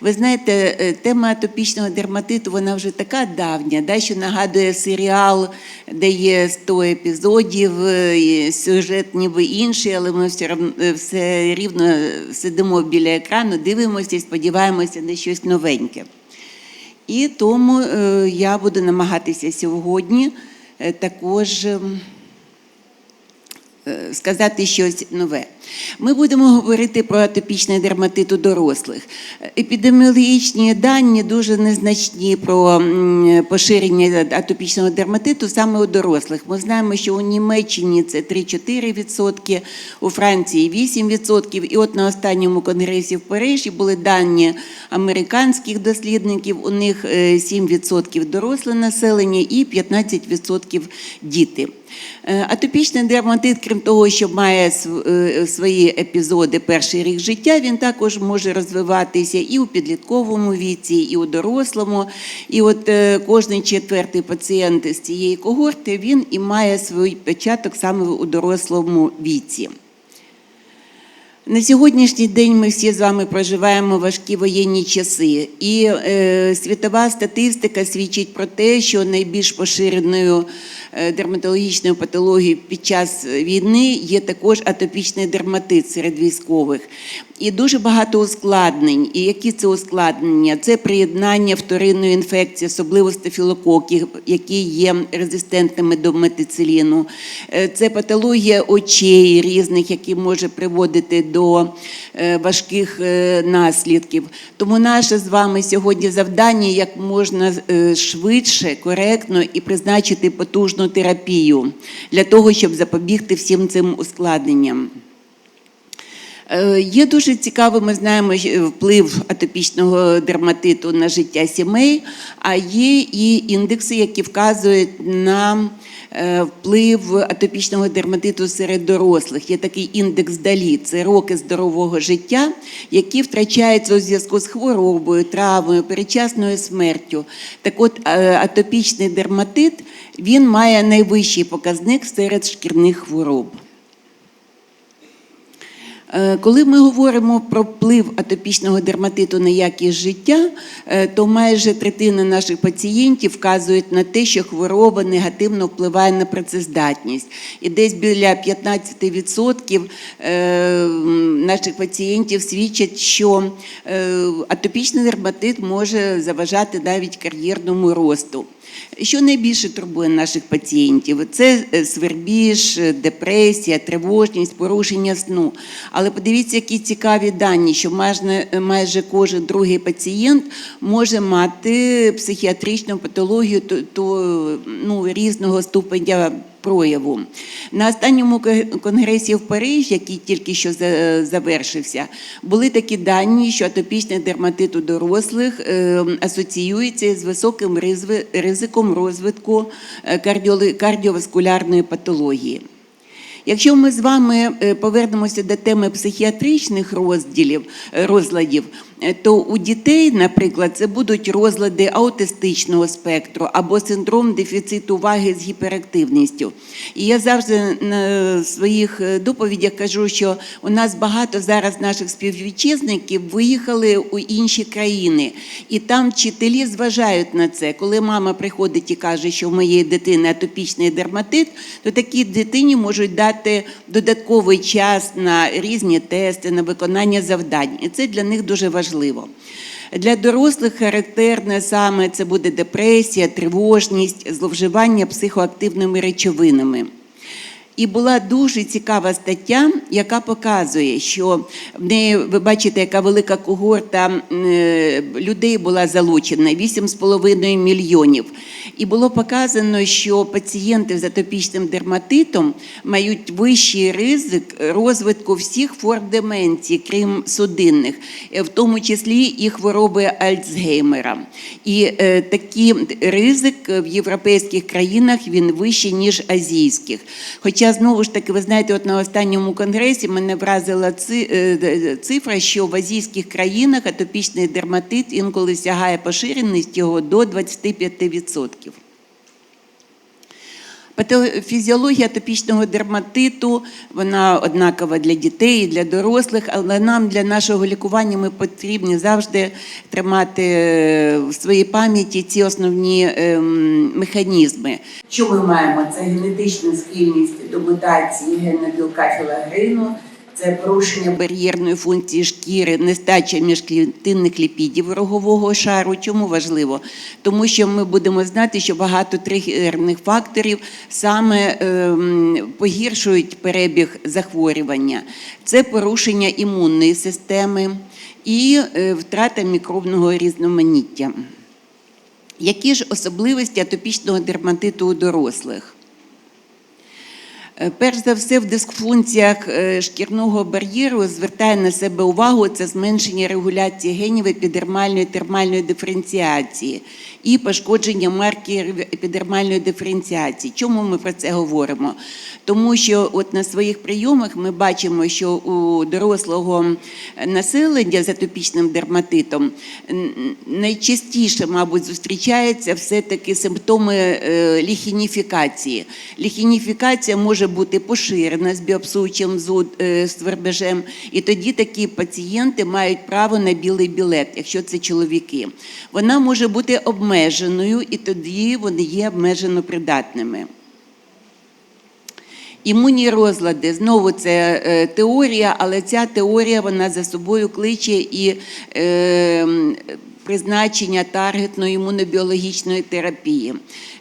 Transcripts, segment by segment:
Ви знаєте, е, тема атопічного дерматиту вона вже така давня, да, що нагадує серіал, де є 100 епізодів, е, сюжет ніби інший, але ми все, все рівно сидимо біля екрану, дивимося і сподіваємося на щось новеньке. І тому е, я буду намагатися сьогодні також. ем, сказати щось нове. Ми будемо говорити про атопічний дерматит у дорослих. Епідеміологічні дані дуже незначні про поширення атопічного дерматиту саме у дорослих. Ми знаємо, що у Німеччині це 3-4%, у Франції 8%. І от на останньому конгресі в Парижі були дані американських дослідників. У них е, 7% доросле населення і 15% діти. Е, Атопічний дерматит, крім того, що має е, свої епізоди перший рік життя, він також може розвиватися і у підлітковому віці, і у дорослому. І от кожен четвертий пацієнт з цієї когорти він і має свій початок саме у дорослому віці. На сьогоднішній день ми всі з вами проживаємо важкі воєнні часи, і е, світова статистика свідчить про те, що найбільш поширеною е, дерматологічною патологією під час війни є також атопічний дерматит серед військових. І дуже багато ускладнень. І які це ускладнення? Це приєднання вторинної інфекції, особливо стафілококів, які є резистентними до метициліну. Е, Це патологія очей різних, які може приводити до е, важких е, наслідків. Тому наше з вами сьогодні завдання як можна е, швидше, коректно і призначити потужну терапію для того, щоб запобігти всім цим ускладненням. Е, Є дуже цікавий, ми знаємо що вплив атопічного дерматиту на життя сімей, а є і індекси, які вказують на е, вплив атопічного дерматиту серед дорослих. Є такий індекс Далі, це роки здорового життя, які втрачаються у зв'язку з хворобою, травмою, передчасною смертю. Так от е, атопічний дерматит він має найвищий показник серед шкірних хвороб. Е, Коли ми говоримо про вплив атопічного дерматиту на якість життя, е, то майже третина наших пацієнтів вказують на те, що хвороба негативно впливає на працездатність. І десь біля 15% е, наших пацієнтів свідчать, що атопічний дерматит може заважати навіть кар'єрному росту. Що найбільше турбує наших пацієнтів? Це е, свербіж, е, депресія, тривожність, порушення сну. Але подивіться, які цікаві дані, що майже, майже кожен другий пацієнт може мати психіатричну патологію то, то, ну, різного ступеня прояву. На останньому конгресі в Парижі, який тільки що завершився, були такі дані, що атопічний дерматит у дорослих е, асоціюється з високим ризиком розвитку е, кардіоваскулярної патології. Якщо ми з вами е, повернемося до теми психіатричних розділів, розладів, то у дітей, наприклад, це будуть розлади аутистичного спектру або синдром дефіциту уваги з гіперактивністю. І я завжди на своїх е, доповідях кажу, що у нас багато зараз наших співвітчизників виїхали у інші країни, і там вчителі зважають на це. Коли мама приходить і каже, що в моєї дитини атопічний дерматит, то такій дитині можуть дати додатковий час на різні тести, на виконання завдань. І це для них дуже важливо. Для дорослих характерне саме це буде депресія, тривожність, зловживання психоактивними речовинами. І була дуже цікава стаття, яка показує, що в неї, ви бачите, яка велика когорта е, людей була залучена 8,5 мільйонів. І було показано, що пацієнти з атопічним дерматитом мають вищий ризик розвитку всіх форм деменції, крім судинних, е, в тому числі і хвороби Альцгеймера. І е, такий ризик в європейських країнах він вищий, ніж азійських. Хоча знову ж таки, ви знаєте, от на останньому конгресі мене вразила е, е, цифра, що в азійських країнах атопічний дерматит інколи сягає поширеність його до 25%. Патофізіологія атопічного дерматиту вона однакова для дітей і для дорослих, але нам для нашого лікування ми потрібні завжди тримати е, в своїй пам'яті ці основні ем, механізми. Що ми маємо? Це генетична схильність до мутації гена білка філагрину, це порушення бар'єрної функції шкіри, нестача міжклітинних ліпідів рогового шару. Чому важливо? Тому що ми будемо знати, що багато тригерних факторів саме ем, погіршують перебіг захворювання. Це порушення імунної системи і е, втрата мікробного різноманіття. Які ж особливості атопічного дерматиту у дорослих? Е, Перш за все, в дисфункціях е, шкірного бар'єру звертає на себе увагу це зменшення регуляції генів епідермальної термальної диференціації і пошкодження маркерів епідермальної диференціації. Чому ми про це говоримо? Тому що от на своїх прийомах ми бачимо, що у дорослого населення з атопічним дерматитом найчастіше, мабуть, зустрічаються все-таки симптоми е, ліхініфікації. Ліхініфікація може бути поширена з біопсуючим зуд- е, і тоді такі пацієнти мають право на білий білет, якщо це чоловіки. Вона може бути обмеженою, і тоді вони є обмежено придатними. Імунні розлади знову це е, теорія, але ця теорія вона за собою кличе і е, призначення таргетної імунобіологічної терапії.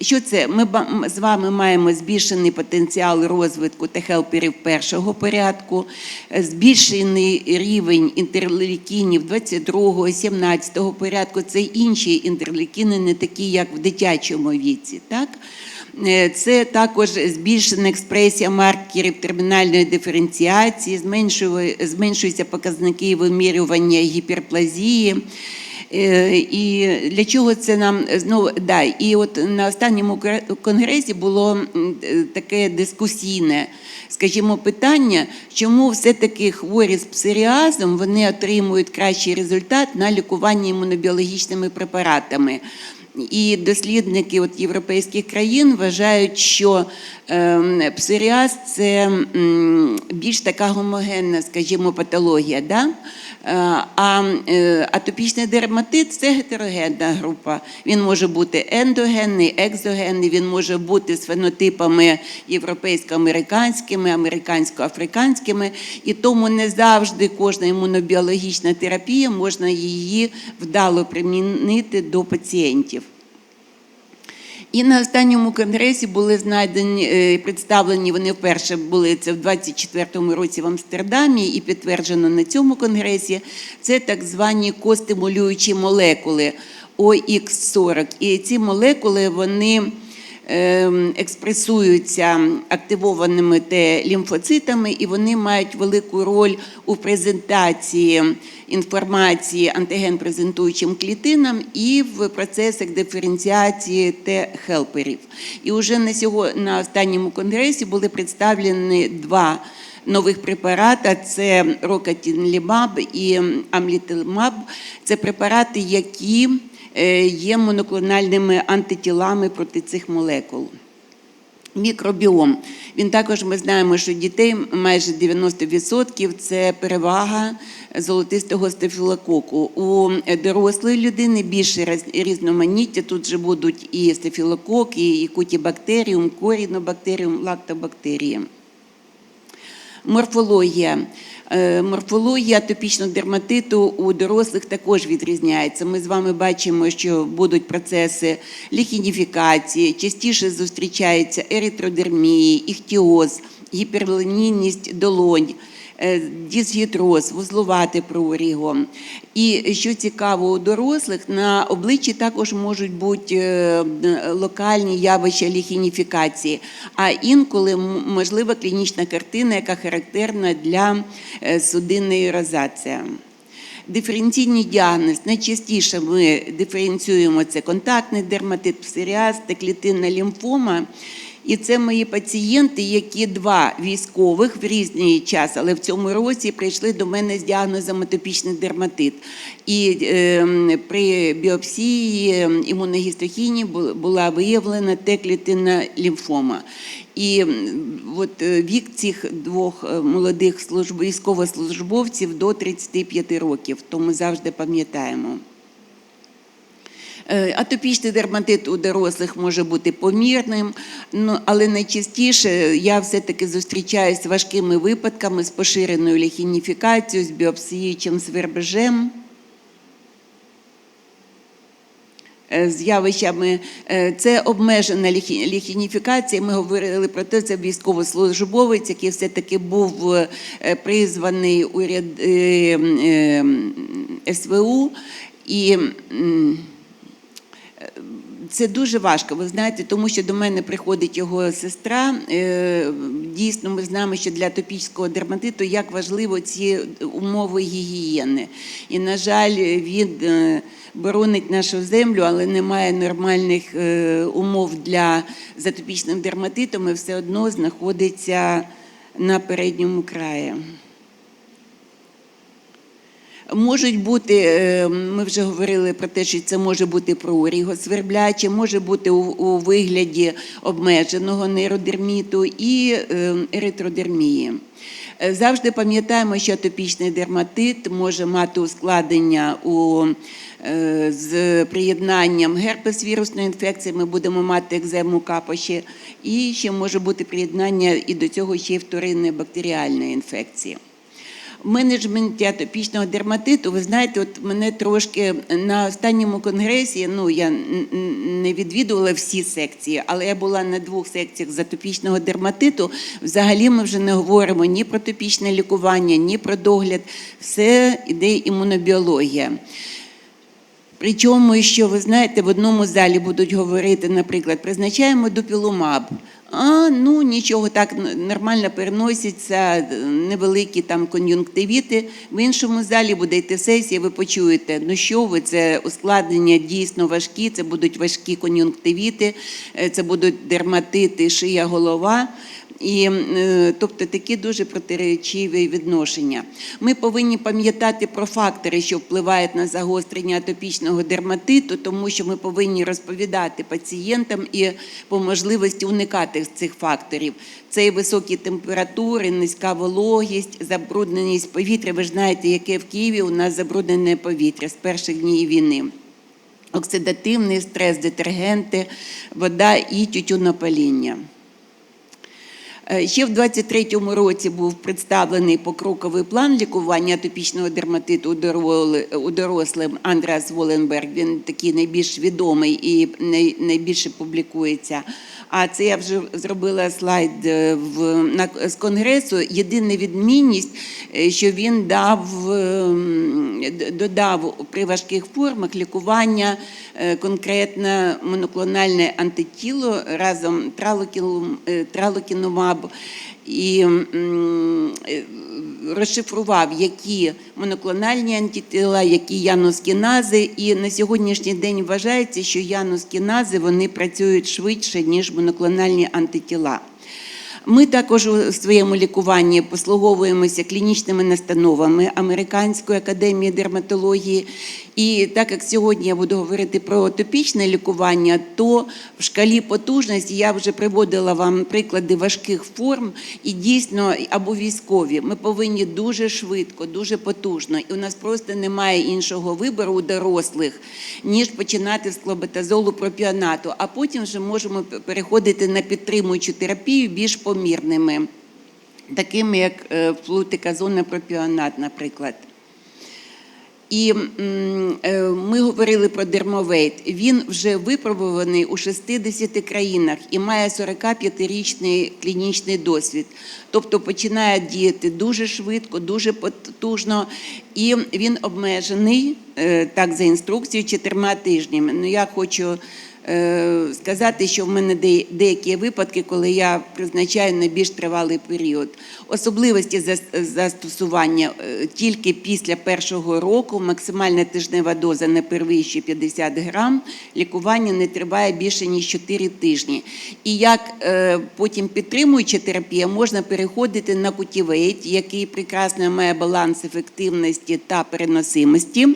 Що це? Ми з вами маємо збільшений потенціал розвитку Т-хелперів першого порядку, е, збільшений рівень інтерлейкінів 22, 17 порядку. Це інші інтерлейкіни, не такі, як в дитячому віці. Так? Е, Це також збільшена експресія маркерів термінальної диференціації, зменшуються показники вимірювання гіперплазії. Е, І для чого це нам знову да, і от на останньому конгресі було е, таке дискусійне, скажімо, питання, чому все-таки хворі з псоріазом вони отримують кращий результат на лікуванні імунобіологічними препаратами. І дослідники от європейських країн вважають, що ем, псоріаз це більш така гомогенна, скажімо, патологія. Да? Е, А е, атопічний дерматит це гетерогенна група. Він може бути ендогенний, екзогенний, він може бути з фенотипами європейсько-американськими, американсько-африканськими, і тому не завжди кожна імунобіологічна терапія можна її вдало примінити до пацієнтів. І на останньому конгресі були знайдені е, представлені. Вони вперше були це в 24-му році в Амстердамі, і підтверджено на цьому конгресі. Це так звані костимулюючі молекули ОХ40. І ці молекули вони експресуються активованими Т-лімфоцитами, і вони мають велику роль у презентації інформації антиген-презентуючим клітинам і в процесах диференціації Т-хелперів. І вже на, сього, на останньому конгресі були представлені два нових препарата: це рокатінлімаб і амлітилмаб. Це препарати, які є моноклональними антитілами проти цих молекул. Мікробіом. Він також ми знаємо, що дітей майже 90% це перевага золотистого стафілококу. У дорослої людини більше різноманіття. Тут же будуть і стафілокок, і кутібактеріум, корінобактеріум, лактобактерії. Морфологія. Е, Морфологія атопічного дерматиту у дорослих також відрізняється. Ми з вами бачимо, що будуть процеси ліхініфікації, частіше зустрічаються еритродермії, іхтіоз, гіперленінність долонь, е, дисгідроз, вузлувати прорігу. І що цікаво, у дорослих на обличчі також можуть бути е, локальні явища ліхініфікації, а інколи можлива клінічна картина, яка характерна для е, судинної розації. Диференційний діагноз. Найчастіше ми диференціюємо це контактний дерматит, псоріаз та клітинна лімфома. І це мої пацієнти, які два військових в різний час, але в цьому році прийшли до мене з діагнозом атопічний дерматит. І е, при біопсії імуногістохіні була виявлена Т-клітинна лімфома. І от е, вік цих двох е, молодих служб, військовослужбовців до 35 років, то ми завжди пам'ятаємо. Е, Атопічний дерматит у дорослих може бути помірним, ну, але найчастіше я все-таки зустрічаюся з важкими випадками з поширеною ліхініфікацією, з біопсіючим свербежем. Е, з явищами. Е, Це обмежена ліхініфікація. Ми говорили про те, це військовослужбовець, який все-таки був призваний у ряд е, СВУ. І це дуже важко, ви знаєте, тому що до мене приходить його сестра. Е, Дійсно, ми знаємо, що для атопічного дерматиту як важливо ці умови гігієни. І, на жаль, він е, боронить нашу землю, але немає нормальних е, умов для з атопічним дерматитом і все одно знаходиться на передньому краї. Можуть бути, е, ми вже говорили про те, що це може бути проріго свербляче, може бути у, у вигляді обмеженого нейродерміту і е, еритродермії. Е, Завжди пам'ятаємо, що атопічний дерматит може мати ускладнення у, з приєднанням герпес вірусної інфекції. Ми будемо мати екзему капоші, і ще може бути приєднання і до цього ще й вторинної бактеріальної інфекції. В менеджменті атопічного дерматиту, ви знаєте, от мене трошки на останньому конгресі, ну я не відвідувала всі секції, але я була на двох секціях з атопічного дерматиту. Взагалі ми вже не говоримо ні про топічне лікування, ні про догляд. Все іде імунобіологія. Причому, що ви знаєте, в одному залі будуть говорити, наприклад, призначаємо допілумаб. А ну нічого так нормально переносяться невеликі там кон'юнктивіти. В іншому залі буде йти сесія. Ви почуєте, ну що ви це ускладнення дійсно важкі. Це будуть важкі кон'юнктивіти, е, це будуть дерматити, шия, голова. І, е, тобто такі дуже протиречиві відношення. Ми повинні пам'ятати про фактори, що впливають на загострення атопічного дерматиту, тому що ми повинні розповідати пацієнтам і по можливості уникати цих факторів. Це і високі температури, низька вологість, забрудненість повітря. Ви ж знаєте, яке в Києві у нас забруднене повітря з перших днів війни. Оксидативний стрес, детергенти, вода і тютюнопаління. Е, Ще в 23-му році був представлений покроковий план лікування атопічного дерматиту у дорослим Андреас Воленберг. Він такий найбільш відомий і найбільше публікується. А це я вже зробила слайд е, в, на, з конгресу. Єдина відмінність, е, що він дав, ем, додав при важких формах лікування конкретно моноклональне антитіло разом тралокілум- е, і е, розшифрував, які моноклональні антитіла, які яноскінази. І на сьогоднішній день вважається, що яноскінази вони працюють швидше, ніж моноклональні антитіла. Ми також у своєму лікуванні послуговуємося клінічними настановами Американської академії дерматології. І так як сьогодні я буду говорити про атопічне лікування, то в шкалі потужності я вже приводила вам приклади важких форм, і дійсно або військові. Ми повинні дуже швидко, дуже потужно. І у нас просто немає іншого вибору у дорослих, ніж починати з клобетазолу пропіонату, а потім вже можемо переходити на підтримуючу терапію більш помірними, такими як е, флутиказонна пропіонат, наприклад. І е, ми говорили про дермовейт. Він вже випробуваний у 60 країнах і має 45-річний клінічний досвід. Тобто починає діяти дуже швидко, дуже потужно, і він обмежений е, так за інструкцією чотирма тижнями. Ну я хочу сказати, що в мене деякі випадки, коли я призначаю на більш тривалий період. Особливості зас- застосування е, тільки після першого року, максимальна тижнева доза не перевищує 50 грам, лікування не триває більше ніж 4 тижні. І як е, потім підтримуюча терапія, можна переходити на кутівейт, який прекрасно має баланс ефективності та переносимості.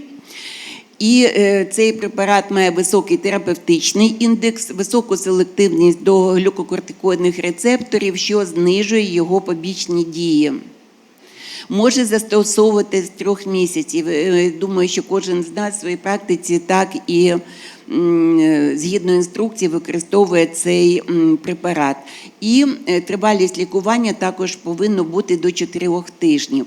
І е, цей препарат має високий терапевтичний індекс, високу селективність до глюкокортикоїдних рецепторів, що знижує його побічні дії. Може застосовувати трьох місяців. Е, Думаю, що кожен з нас в своїй практиці так і згідно інструкції використовує цей препарат. І е, тривалість лікування також повинно бути до 4 тижнів.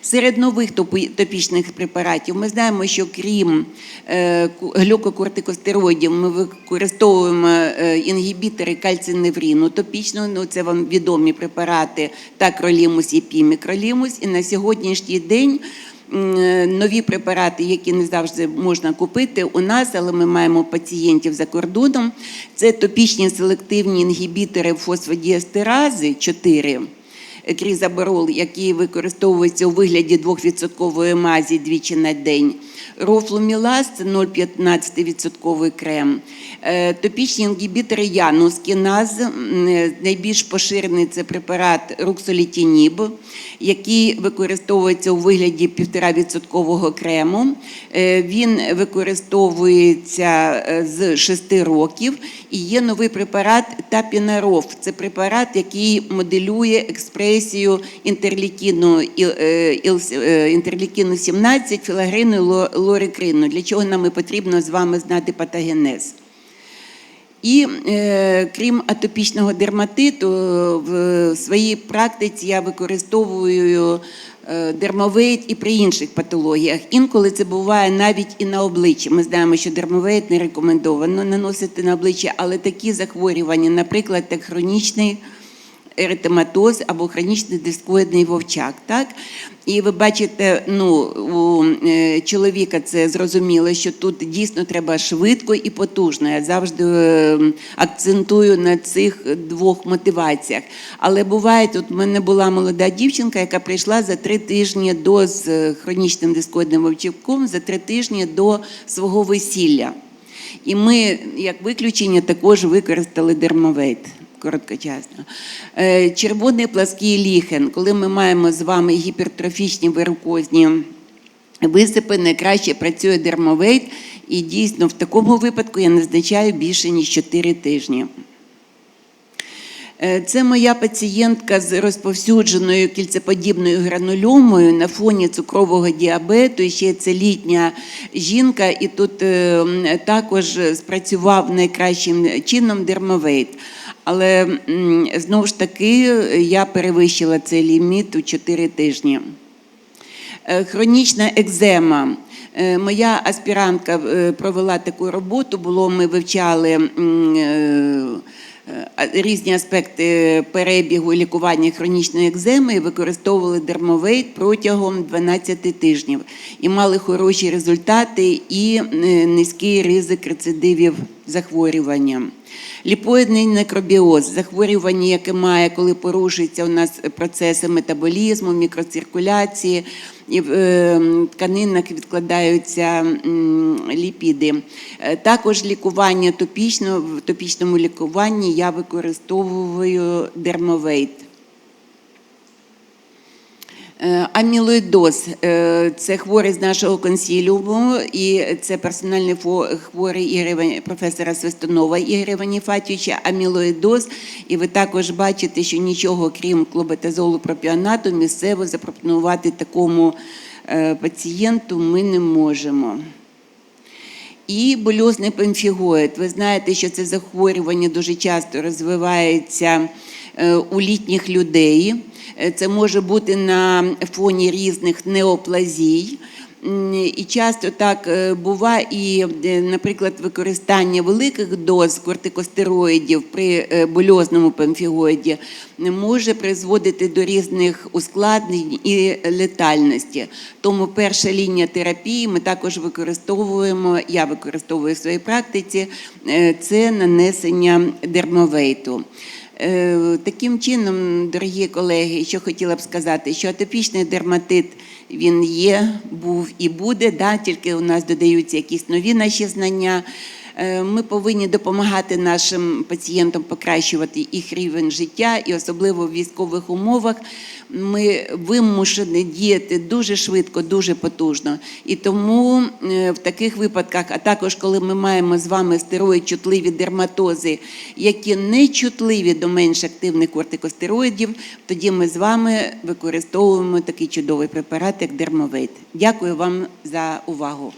Серед нових топічних препаратів ми знаємо, що крім е, глюкокортикостероїдів, ми використовуємо е, інгібітори кальциневріну топічно, ну це вам відомі препарати такролімус і пімікролімус. І на сьогоднішній день е, нові препарати, які не завжди можна купити у нас, але ми маємо пацієнтів за кордоном. Це топічні селективні інгібітори фосфодіестерази 4 крізаборол, який використовується у вигляді 2% мазі двічі на день. Це 0,15% крем. Е, Топічні інгібітори янус кіназ, найбільш поширений це препарат руксолітініб, який використовується у вигляді 1,5% крему. Е, Він використовується е, з 6 років. І є новий препарат тапінаров. Це препарат, який моделює експресію інтерлікіну, іл- е, е, інтерлікіну 17, філагрину і ло- лорикрину. Для чого нам і потрібно з вами знати патогенез. І е, крім атопічного дерматиту, в своїй практиці я використовую е, дермовейт і при інших патологіях. Інколи це буває навіть і на обличчі. Ми знаємо, що дермовейт не рекомендовано наносити на обличчя, але такі захворювання, наприклад, як хронічний еретематоз або хронічний дискоїдний вовчак. Так? І ви бачите, ну, у е, чоловіка це зрозуміло, що тут дійсно треба швидко і потужно. Я завжди е, акцентую на цих двох мотиваціях. Але буває, тут в мене була молода дівчинка, яка прийшла за три тижні до з е, хронічним дискоїдним вовчаком, за три тижні до свого весілля. І ми, як виключення, також використали дермовейт короткочасно. Е, Червоний плаский ліхен, коли ми маємо з вами гіпертрофічні варикозні висипи, найкраще працює дермовейт, і дійсно в такому випадку я назначаю більше ніж 4 тижні. Е, Це моя пацієнтка з розповсюдженою кільцеподібною гранульомою на фоні цукрового діабету. Ще це літня жінка, і тут е, також спрацював найкращим чином дермовейт. Але знову ж таки я перевищила цей ліміт у 4 тижні. Е, Хронічна екзема. Е, Моя аспірантка е, провела таку роботу. Було ми вивчали різні аспекти перебігу і лікування хронічної екземи і використовували дермовейт протягом 12 тижнів і мали хороші результати і низький ризик рецидивів захворювання. Ліпоїдний некробіоз захворювання, яке має, коли порушуються у нас процеси метаболізму, мікроциркуляції, і в е, тканинах відкладаються ліпіди. Е, Також лікування топічно, в топічному лікуванні я використовую дермовейт. Е, Амілоїдоз е, це хворий з нашого консіліуму, і це персональний хворий Ігоря професора Свистунова Ігоря Ваніфатійовича. Амілоїдоз. І ви також бачите, що нічого, крім клобетазолу пропіонату, місцево запропонувати такому е, пацієнту ми не можемо. І больозний пемфігоїд. Ви знаєте, що це захворювання дуже часто розвивається у літніх людей. Е, Це може бути на фоні різних неоплазій. І часто так е, буває, і, е, наприклад, використання великих доз кортикостероїдів при е, больозному пемфігоїді може призводити до різних ускладнень і летальності. Тому перша лінія терапії ми також використовуємо, я використовую в своїй практиці, е, це нанесення дермовейту. Е, Таким чином, дорогі колеги, що хотіла б сказати, що атопічний дерматит він є, був і буде, да, тільки у нас додаються якісь нові наші знання. Е, Ми повинні допомагати нашим пацієнтам покращувати їх рівень життя, і особливо в військових умовах ми вимушені діяти дуже швидко, дуже потужно. І тому е, в таких випадках, а також коли ми маємо з вами стероїд-чутливі дерматози, які не чутливі до менш активних кортикостероїдів, тоді ми з вами використовуємо такий чудовий препарат, як дермовейт. Дякую вам за увагу.